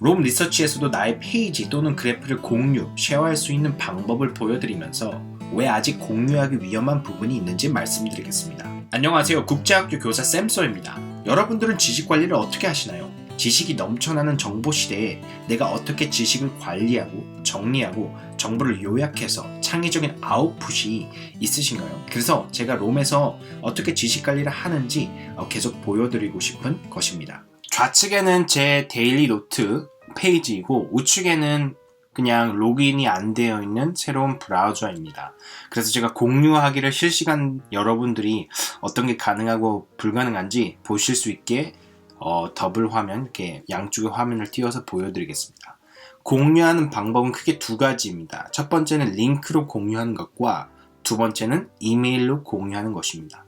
롬 리서치에서도 나의 페이지 또는 그래프를 공유, 쉐어할 수 있는 방법을 보여드리면서 왜 아직 공유하기 위험한 부분이 있는지 말씀드리겠습니다. 안녕하세요. 국제학교 교사 샘소입니다. 여러분들은 지식 관리를 어떻게 하시나요? 지식이 넘쳐나는 정보 시대에 내가 어떻게 지식을 관리하고 정리하고 정보를 요약해서 창의적인 아웃풋이 있으신가요? 그래서 제가 롬에서 어떻게 지식 관리를 하는지 어, 계속 보여드리고 싶은 것입니다. 좌측에는 제 데일리 노트 페이지이고 우측에는 그냥 로그인이 안 되어 있는 새로운 브라우저입니다. 그래서 제가 공유하기를 실시간 여러분들이 어떤 게 가능하고 불가능한지 보실 수 있게 어, 더블 화면 이렇게 양쪽의 화면을 띄워서 보여드리겠습니다. 공유하는 방법은 크게 두 가지입니다. 첫 번째는 링크로 공유하는 것과 두 번째는 이메일로 공유하는 것입니다.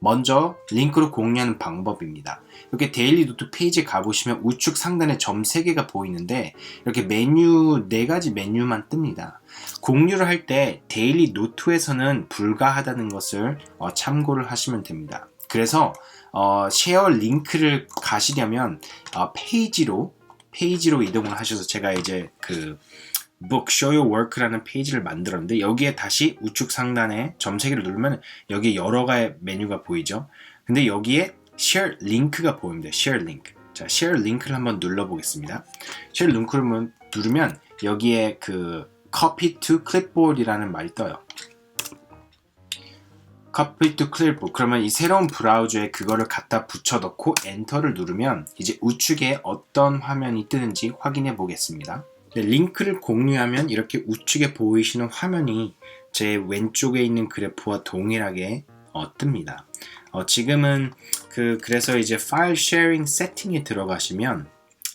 먼저 링크로 공유하는 방법입니다. 이렇게 데일리 노트 페이지에 가보시면 우측 상단에 점 3개가 보이는데 이렇게 메뉴 4가지 메뉴만 뜹니다. 공유를 할 때 데일리 노트에서는 불가하다는 것을 어, 참고를 하시면 됩니다. 그래서 어, 쉐어 링크를 가시려면 어, 페이지로 페이지로 이동을 하셔서 제가 이제 그 book show your work라는 페이지를 만들었는데 여기에 다시 우측 상단에 점 3개를 누르면 여기 여러 가지 메뉴가 보이죠. 근데 여기에 share 링크가 보입니다. share 링크. 자, share 링크를 한번 눌러 보겠습니다. share 링크를 누르면 여기에 그 copy to clipboard이라는 말이 떠요. copy to clipboard. 그러면 이 새로운 브라우저에 그거를 갖다 붙여 넣고 엔터를 누르면 이제 우측에 어떤 화면이 뜨는지 확인해 보겠습니다. 네, 링크를 공유하면 이렇게 우측에 보이시는 화면이 제 왼쪽에 있는 그래프와 동일하게 어, 뜹니다. 어, 지금은 그 그래서 이제 파일 쉐어링 세팅에 들어가시면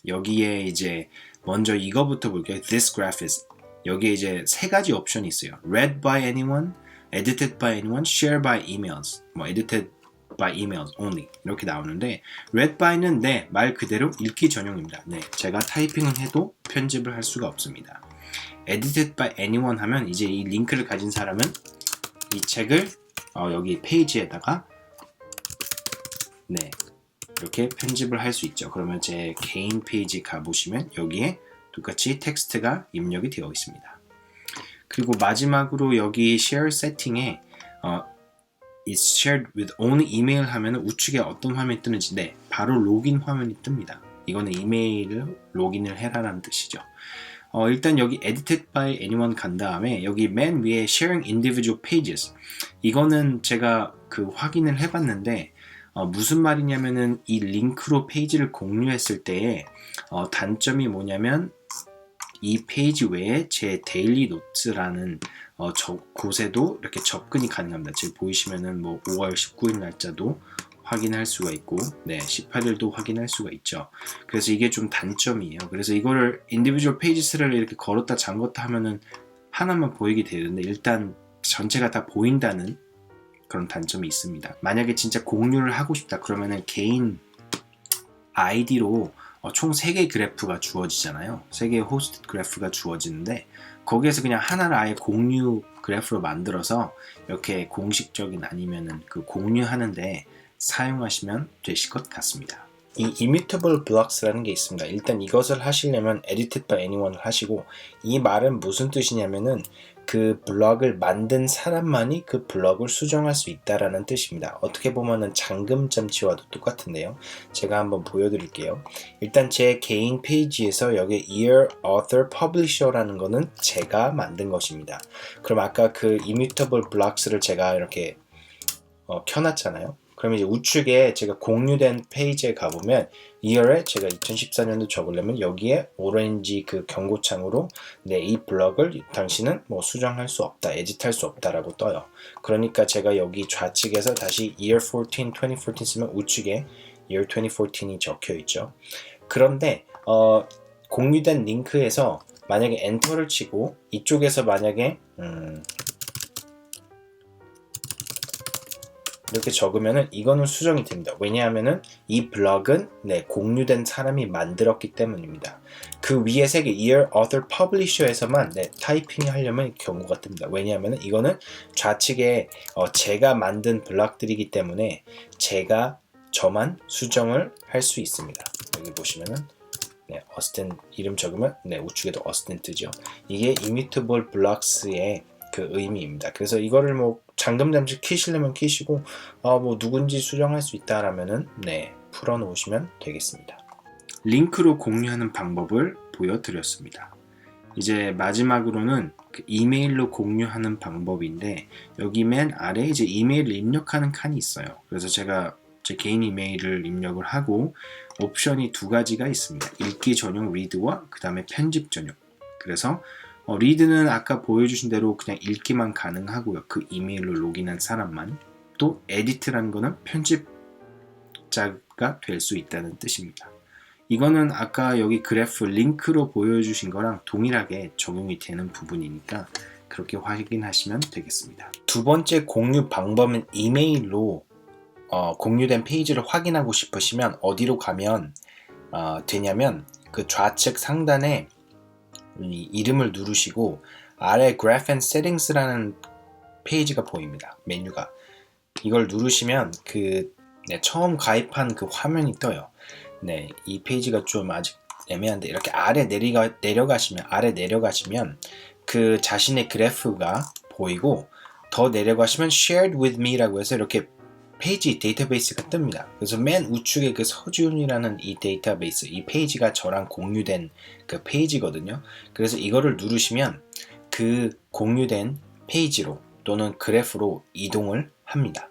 여기에 이제 먼저 이거부터 볼게요. This graph is 여기에 이제 세 가지 옵션이 있어요. Read by anyone, edited by anyone, share by emails. 뭐 edited by emails only 이렇게 나오는데 read by는 네, 말 그대로 읽기 전용입니다. 네, 제가 타이핑을 해도 편집을 할 수가 없습니다. edited by anyone 하면 이제 이 링크를 가진 사람은 이 책을 어, 여기 페이지에다가 네 이렇게 편집을 할 수 있죠. 그러면 제 개인 페이지 가보시면 여기에 똑같이 텍스트가 입력이 되어 있습니다. 그리고 마지막으로 여기 share 세팅에 어, is shared with only email 하면 우측에 어떤 화면이 뜨는지 네 바로 로긴 화면이 뜹니다. 이거는 이메일을 로긴을 해라라는 뜻이죠. 어, 일단 여기 edited by anyone 간 다음에 여기 맨 위에 sharing individual pages 이거는 제가 그 확인을 해봤는데 어, 무슨 말이냐면은 이 링크로 페이지를 공유했을 때에 어, 단점이 뭐냐면 이 페이지 외에 제 데일리 노트라는 어, 저 곳에도 이렇게 접근이 가능합니다. 지금 보이시면은 뭐 5월 19일 날짜도 확인할 수가 있고, 네, 18일도 확인할 수가 있죠. 그래서 이게 좀 단점이에요. 그래서 이거를 인디비주얼 페이지스를 이렇게 걸었다 잠궜다 하면은 하나만 보이게 되는데 일단 전체가 다 보인다는 그런 단점이 있습니다. 만약에 진짜 공유를 하고 싶다 그러면은 개인 아이디로 어, 총 3개의 그래프가 주어지잖아요. 3개의 호스트 그래프가 주어지는데 거기에서 그냥 하나를 아예 공유 그래프로 만들어서 이렇게 공식적인 아니면은 그 공유하는데 사용하시면 되실 것 같습니다. 이 immutable blocks라는 게 있습니다. 일단 이것을 하시려면 edited by anyone을 하시고 이 말은 무슨 뜻이냐면은 그 블럭을 만든 사람만이 그 블럭을 수정할 수 있다라는 뜻입니다. 어떻게 보면은 잠금 점치와도 똑같은데요. 제가 한번 보여드릴게요. 일단 제 개인 페이지에서 여기 year author publisher라는 거는 제가 만든 것입니다. 그럼 아까 그 immutable blocks를 제가 이렇게 어, 켜놨잖아요. 그러면 이제 우측에 제가 공유된 페이지에 가보면 year에 제가 2014년도 적으려면 여기에 오렌지 그 경고창으로 네, 이 블럭을 당신은 뭐 수정할 수 없다, 에짓할 수 없다라고 떠요. 그러니까 제가 여기 좌측에서 다시 year 14, 2014 쓰면 우측에 year 2014이 적혀 있죠. 그런데 어, 공유된 링크에서 만약에 엔터를 치고 이쪽에서 만약에 음, 이렇게 적으면은 이거는 수정이 됩니다. 왜냐하면은 이 블럭은 네, 공유된 사람이 만들었기 때문입니다. 그 위에 세개 year, author, publisher에서만 네, 타이핑 하려면 경고가 뜹니다. 왜냐하면은 이거는 좌측에 어, 제가 만든 블럭들이기 때문에 제가 저만 수정을 할 수 있습니다. 여기 보시면은 네, 어스텐 이름 적으면 네, 우측에도 어스텐 뜨죠. 이게 immutable blocks의 그 의미입니다. 그래서 이거를 뭐 잠금 잠시 키시려면 키시고 아, 뭐 누군지 수정할 수 있다라면은 네, 풀어 놓으시면 되겠습니다. 링크로 공유하는 방법을 보여드렸습니다. 이제 마지막으로는 그 이메일로 공유하는 방법인데 여기 맨 아래 이제 이메일을 입력하는 칸이 있어요. 그래서 제가 제 개인 이메일을 입력을 하고 옵션이 두 가지가 있습니다. 읽기 전용 리드와 그 다음에 편집 전용. 그래서 어, 리드는 아까 보여주신 대로 그냥 읽기만 가능하고요. 그 이메일로 로그인한 사람만. 또 에디트라는 거는 편집자가 될 수 있다는 뜻입니다. 이거는 아까 여기 그래프 링크로 보여주신 거랑 동일하게 적용이 되는 부분이니까 그렇게 확인하시면 되겠습니다. 두 번째 공유 방법은 이메일로 어, 공유된 페이지를 확인하고 싶으시면 어디로 가면 어, 되냐면 그 좌측 상단에 이 이름을 누르시고 아래 Graph and Settings라는 페이지가 보입니다. 메뉴가 이걸 누르시면 그 네, 처음 가입한 그 화면이 떠요. 네, 이 페이지가 좀 아직 애매한데 이렇게 아래 내리가, 내려가시면 아래 내려가시면 그 자신의 그래프가 보이고 더 내려가시면 shared with me라고 해서 이렇게 페이지 데이터베이스가 뜹니다. 그래서 맨 우측에 그 서지훈이라는 이 데이터베이스, 이 페이지가 저랑 공유된 그 페이지거든요. 그래서 이거를 누르시면 그 공유된 페이지로 또는 그래프로 이동을 합니다.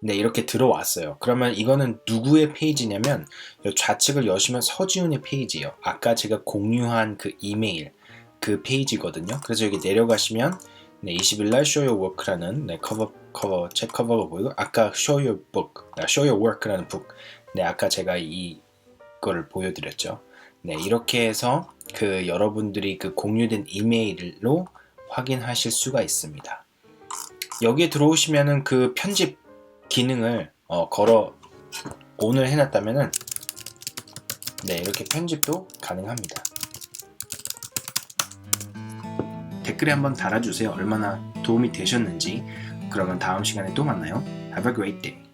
네, 이렇게 들어왔어요. 그러면 이거는 누구의 페이지냐면 이 좌측을 여시면 서지훈의 페이지예요. 아까 제가 공유한 그 이메일 그 페이지거든요. 그래서 여기 내려가시면 네, 20일 날 Show Your Work라는 네, 커버 커버 책 커버가 보이고 아까 Show Your Book, 아, Show Your Work라는 북. 네, 아까 제가 이 거를 보여드렸죠. 네, 이렇게 해서 그 여러분들이 그 공유된 이메일로 확인하실 수가 있습니다. 여기에 들어오시면은 그 편집 기능을 어, 걸어 오늘 해놨다면은 네 이렇게 편집도 가능합니다. 댓글에 한번 달아주세요. 얼마나 도움이 되셨는지. 그러면 다음 시간에 또 만나요. Have a great day.